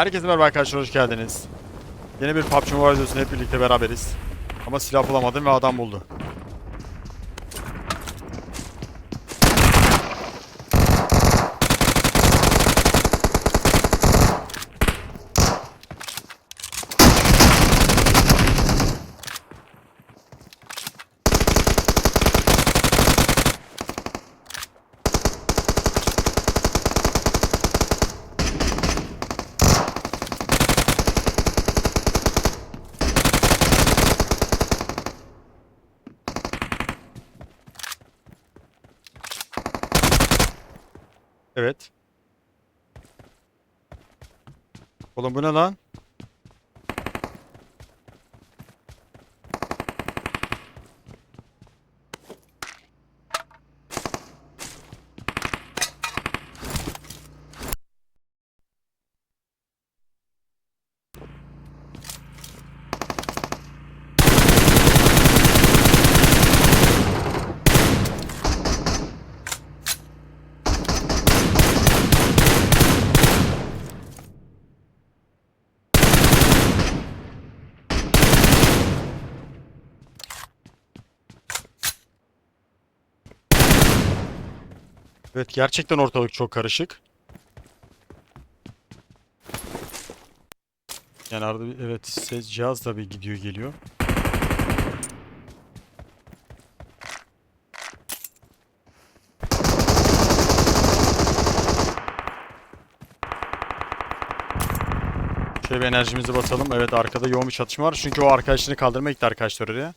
Herkese merhaba arkadaşlar hoş geldiniz. Yeni bir PUBG Mobile hep birlikte beraberiz. Ama silah bulamadım ve adam buldu. Evet. Oğlum bu ne lan? Evet gerçekten ortalık çok karışık. Yani arada bir, evet ses cihaz da bir gidiyor geliyor. Şöyle bir enerjimizi basalım. Evet arkada yoğun bir çatışma var. Çünkü o arkadaşını kaldırmaya gitti arkadaşlar oraya.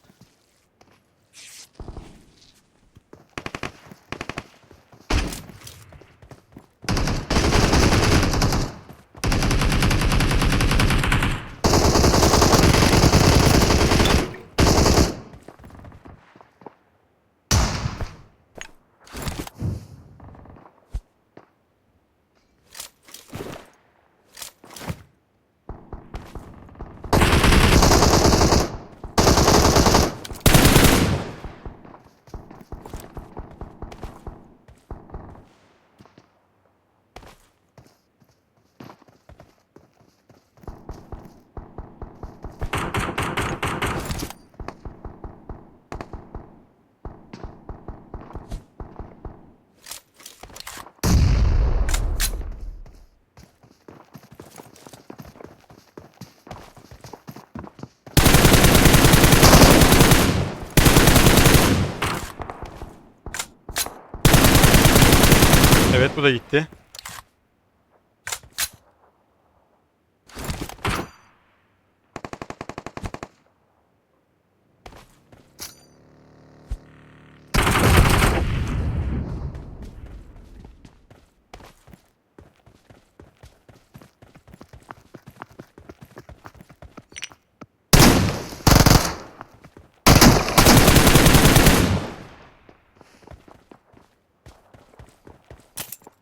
Bu da gitti.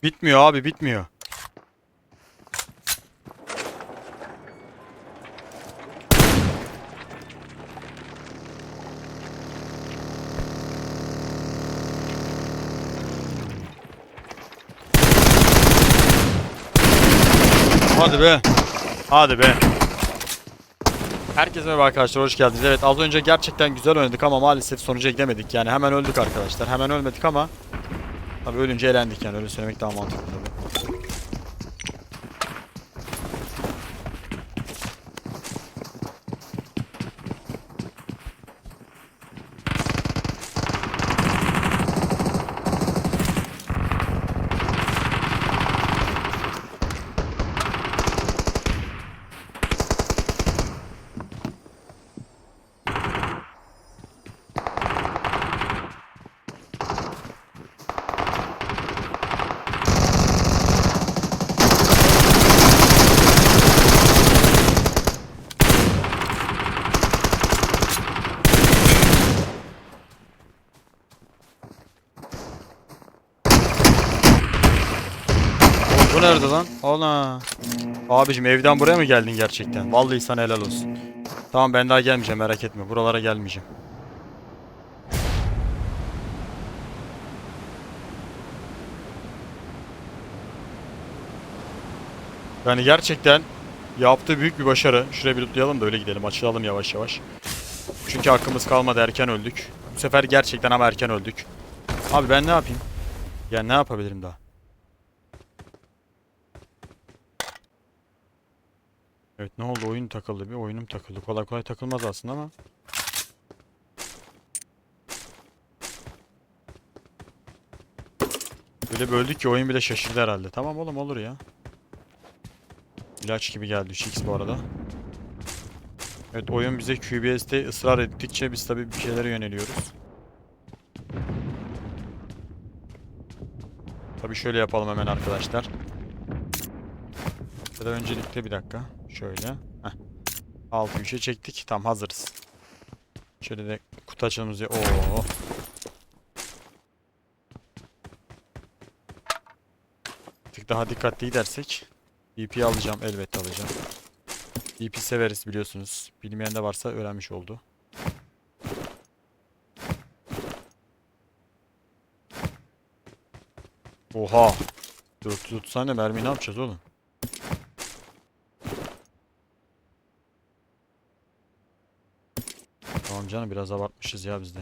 Bitmiyor abi bitmiyor. Hadi be. Hadi be. Herkese merhaba arkadaşlar hoş geldiniz. Evet az önce gerçekten güzel oynadık ama maalesef sonuca gidemedik. Yani hemen öldük arkadaşlar. Hemen ölmedik ama Tabii ölünce elendik yani öyle söylemek daha mantıklı tabii. Bu nerede lan? Ana. Abicim evden buraya mı geldin gerçekten? Vallahi sana helal olsun. Tamam ben daha gelmeyeceğim merak etme. Buralara gelmeyeceğim. Yani gerçekten Yaptığı büyük bir başarı. Şuraya bir lootlayalım da öyle gidelim. Açılalım yavaş yavaş. Çünkü hakkımız kalmadı. Erken öldük. Bu sefer gerçekten ama erken öldük. Abi ben ne yapayım? Ya ne yapabilirim daha? Evet ne oldu? Oyun takıldı bir. Oyunum takıldı. Kolay kolay takılmaz aslında ama. Öyle böldük ki oyun bile şaşırdı herhalde. Tamam oğlum olur ya. İlaç gibi geldi 3x bu arada. Evet oyun bize QBS'te ısrar ettikçe biz tabii bir şeylere yöneliyoruz. Tabii şöyle yapalım hemen arkadaşlar. Ya da öncelikle bir dakika. Şöyle. Heh. 6 3'e çektik. Tamam hazırız. Şöyle de kutu açalımızı. Oo. Tık daha dikkatli gidersek. EP alacağım. Elbette alacağım. EP severiz biliyorsunuz. Bilmeyen de varsa öğrenmiş oldu. Oha. 430 tane mermi ne yapacağız oğlum? Tamam canım biraz abartmışız ya biz de.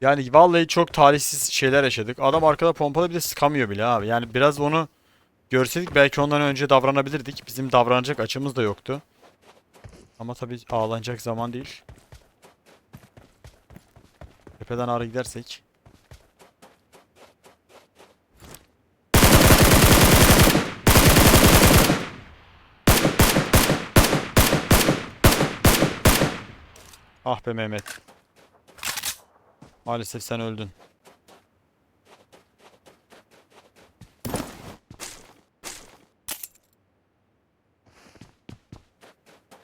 Yani vallahi çok talihsiz şeyler yaşadık. Adam arkada pompalı bir de sıkamıyor bile abi. Yani biraz onu görseydik belki ondan önce davranabilirdik. Bizim davranacak açımız da yoktu. Ama tabii ağlanacak zaman değil. Tepeden ağrı gidersek. Ah be Mehmet. Maalesef sen öldün.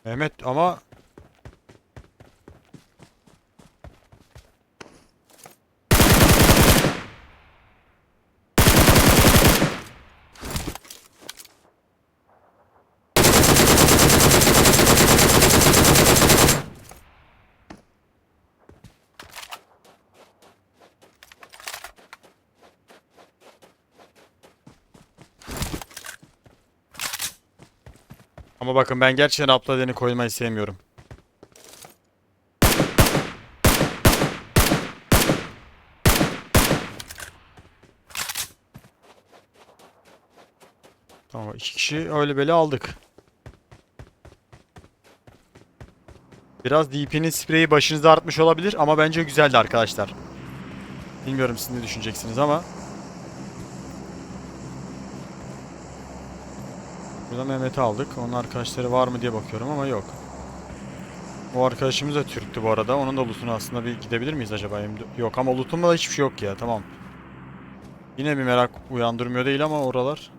Mehmet ama ama bakın ben gerçekten upload'ını koymayı sevmiyorum. Tamam iki kişi öyle böyle aldık. Biraz DP'nin spreyi başınıza artmış olabilir ama bence güzeldi arkadaşlar. Bilmiyorum siz ne düşüneceksiniz ama. Burada Mehmet'i aldık. Onun arkadaşları var mı diye bakıyorum ama yok. O arkadaşımız da Türktü bu arada. Onun da loot'unu aslında bir gidebilir miyiz acaba? M4 Yok ama loot'umda da hiçbir şey yok ya. Tamam. Yine bir merak uyandırmıyor değil ama oralar.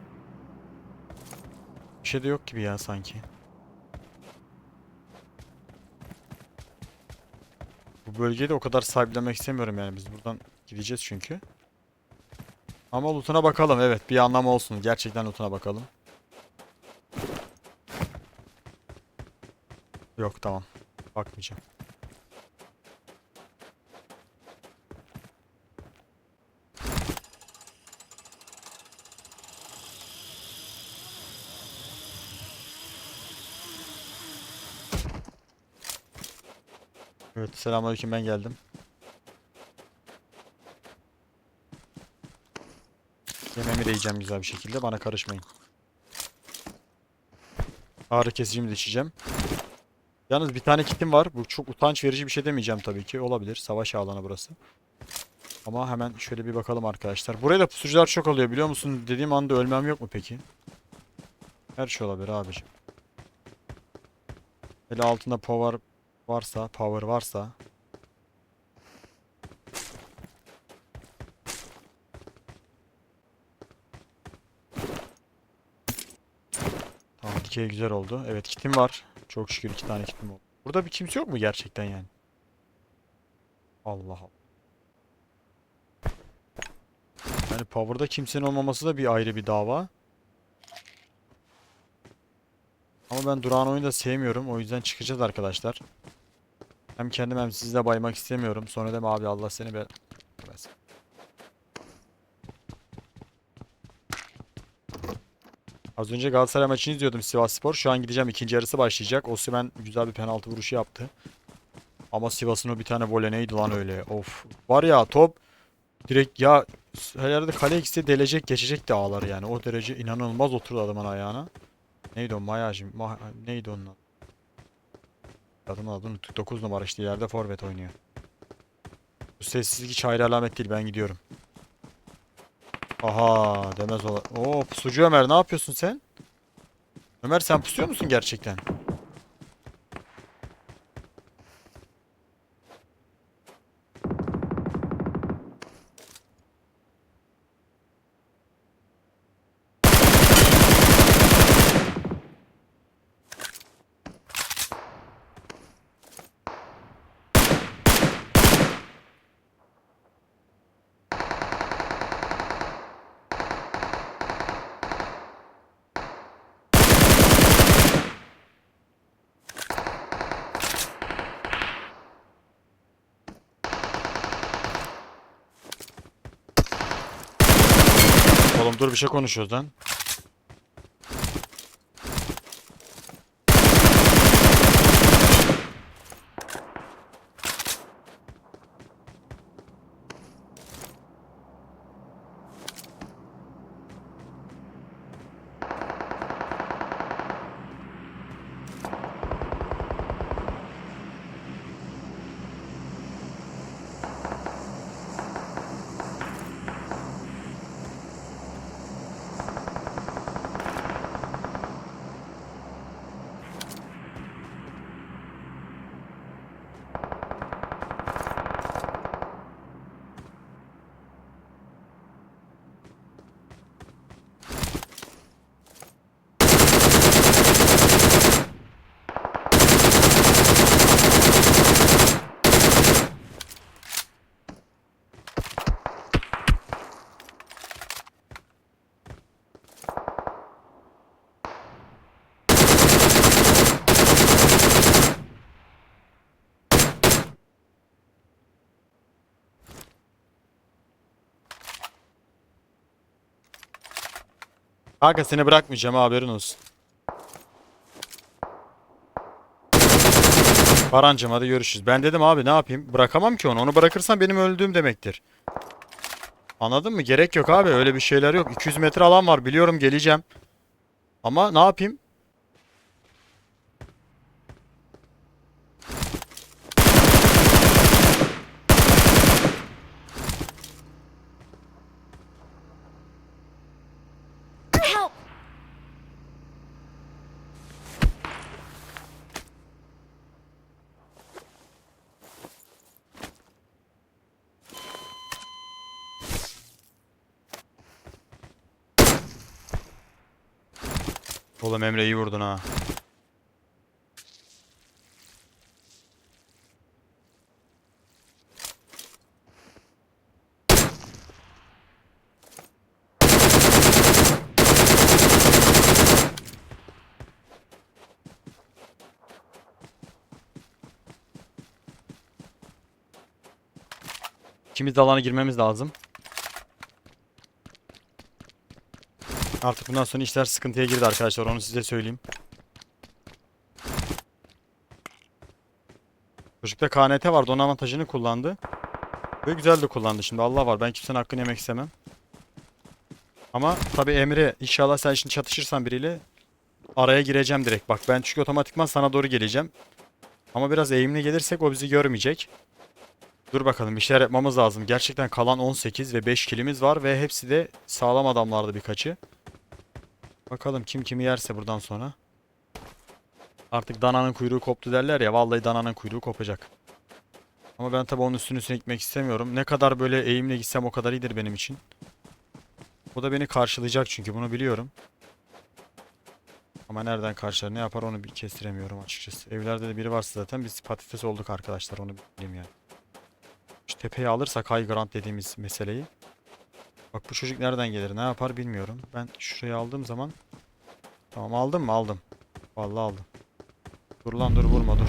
Bir şey de yok gibi ya sanki. Bu bölgeyi de o kadar sahiplenmek istemiyorum yani. Biz buradan gideceğiz çünkü. Ama loot'una bakalım. Evet bir anlamı olsun. Gerçekten loot'una bakalım. Yok tamam. Bakmayacağım. Evet selamünaleyküm ben geldim. Yemeğimi de yiyeceğim güzel bir şekilde bana karışmayın. Ağrı kesicimi de içeceğim. Yalnız bir tane kitim var. Bu çok utanç verici bir şey demeyeceğim tabii ki. Olabilir. Savaş alanı burası. Ama hemen şöyle bir bakalım arkadaşlar. Buraya da pusucular çok oluyor biliyor musun? Dediğim anda ölmem yok mu peki? Her şey olabilir abicim. Hele altında power varsa, power varsa. Tamam dikey güzel oldu. Evet kitim var. Çok şükür iki tane kitim oldu. Burada bir kimse yok mu gerçekten yani? Allah Allah. Yani power'da kimsenin olmaması da bir ayrı bir dava. Ama ben durağan oyunu da sevmiyorum. O yüzden çıkacağız arkadaşlar. Hem kendim hem sizi de baymak istemiyorum. Sonra deme abi Allah seni be... Az önce Galatasaray maçını izliyordum Sivasspor. Şu an gideceğim ikinci yarısı başlayacak. Osimhen güzel bir penaltı vuruşu yaptı. Ama Sivas'ın o bir tane voley neydi lan öyle. Of. Var ya top direkt ya herhalde kale ikisi delecek geçecek de ağlar yani. O derece inanılmaz oturdu adamın ayağına. Neydi o Mayacım? Ma neydi onun? Adamın adını unuttuk. 9 numara işte yerde forvet oynuyor. Bu sessizlik hiç hayır alamet değil. Ben gidiyorum. Aha demez ola. Oo pusucu Ömer ne yapıyorsun sen? Ömer sen pusuyor musun gerçekten? Dur bir şey konuşuyoruz lan. Kanka seni bırakmayacağım ha, haberin olsun. Barancım hadi görüşürüz. Ben dedim abi ne yapayım? Bırakamam ki onu. Onu bırakırsam benim öldüğüm demektir. Anladın mı? Gerek yok abi. Öyle bir şeyler yok. 200 metre alan var. Biliyorum geleceğim. Ama ne yapayım? Emre iyi vurdun ha. İkimiz de alana girmemiz lazım. Artık bundan sonra işler sıkıntıya girdi arkadaşlar onu size söyleyeyim. Çocukta KNT vardı onun avantajını kullandı. Ve güzel de kullandı şimdi Allah var ben kimsenin hakkını yemek istemem. Ama tabi Emre inşallah sen şimdi çatışırsan biriyle araya gireceğim direkt. Bak ben çünkü otomatikman sana doğru geleceğim. Ama biraz eğimli gelirsek o bizi görmeyecek. Dur bakalım bir şeyler yapmamız lazım. Gerçekten kalan 18 ve 5 kilimiz var ve hepsi de sağlam adamlardı birkaçı. Bakalım kim kimi yerse buradan sonra. Artık dananın kuyruğu koptu derler ya. Vallahi dananın kuyruğu kopacak. Ama ben tabii onun üstüne üstüne gitmek istemiyorum. Ne kadar böyle eğimle gitsem o kadar iyidir benim için. O da beni karşılayacak çünkü bunu biliyorum. Ama nereden karşılar ne yapar onu bir kestiremiyorum açıkçası. Evlerde de biri varsa zaten biz patates olduk arkadaşlar onu bileyim yani. Şu tepeyi alırsak high ground dediğimiz meseleyi. Bak bu çocuk nereden gelir ne yapar bilmiyorum. Ben şurayı aldığım zaman... Tamam aldım mı? Aldım. Vallahi aldım. Dur lan dur vurma dur.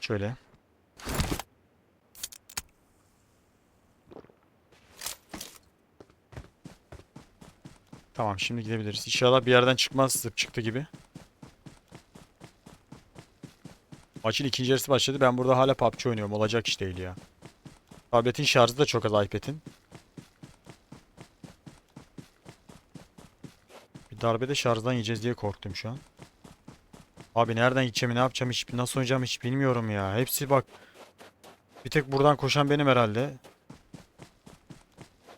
Şöyle. Tamam şimdi gidebiliriz. İnşallah bir yerden çıkmaz zıp çıktı gibi. Maçın ikinci yarısı başladı. Ben burada hala PUBG oynuyorum. Olacak iş değil ya. Tabletin şarjı da çok az iPad'in. Bir darbede şarjdan yiyeceğiz diye korktum şu an. Abi nereden gideceğimi ne yapacağım hiç nasıl oynayacağım hiç bilmiyorum ya. Hepsi bak. Bir tek buradan koşan benim herhalde.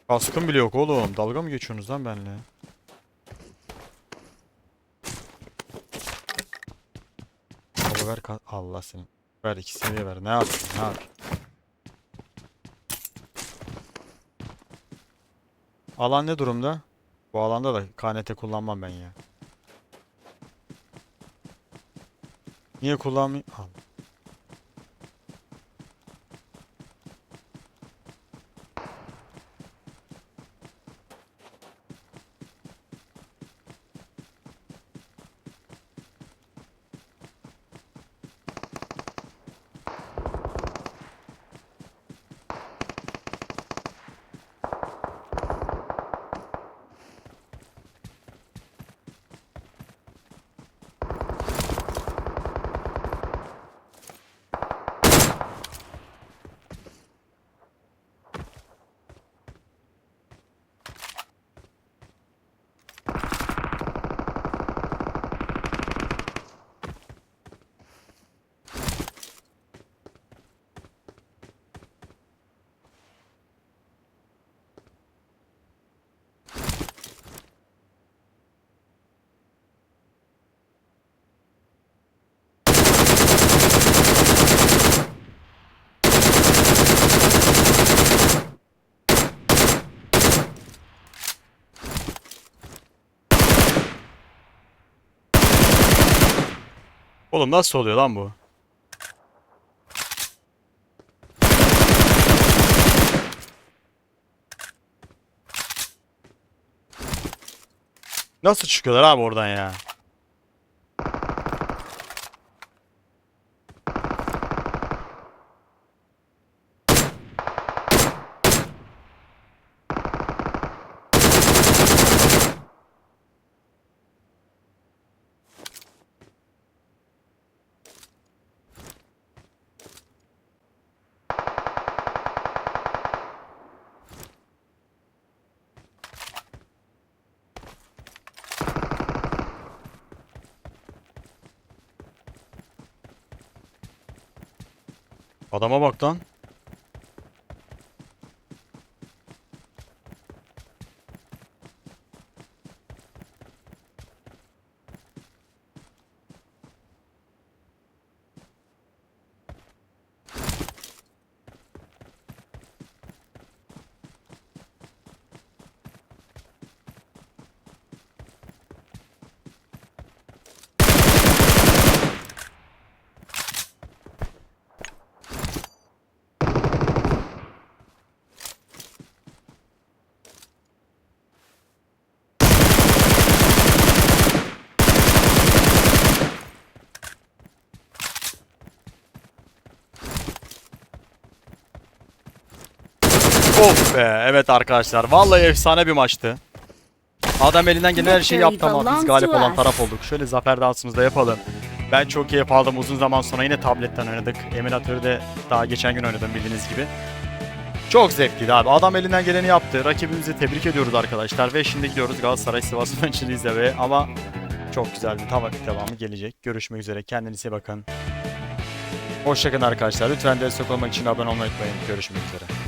Kaskım bile yok oğlum. Dalga mı geçiyorsunuz lan benimle? Ver Allah senin. Ver ikisini de ver. Ne yapayım? Ne yapayım? Alan ne durumda? Bu alanda da KNT kullanmam ben ya. Niye kullanmayayım? Al. Oğlum nasıl oluyor lan bu? Nasıl çıkıyorlar abi oradan ya? Adama bak lan. Of be. Evet arkadaşlar. Vallahi efsane bir maçtı. Adam elinden gelen her şeyi yaptı ama biz galip olan taraf olduk. Şöyle zafer dansımızı da yapalım. Ben çok keyif aldım. Uzun zaman sonra yine tabletten oynadık. Emülatörü de daha geçen gün oynadım bildiğiniz gibi. Çok zevkliydi abi. Adam elinden geleni yaptı. Rakibimizi tebrik ediyoruz arkadaşlar. Ve şimdi gidiyoruz Galatasaray Sivas maçını izlemeye. Ama çok güzel bir tava devamı gelecek. Görüşmek üzere. Kendinize bakın. Hoşçakalın arkadaşlar. Lütfen destek olmak için abone olmayı unutmayın. Görüşmek üzere.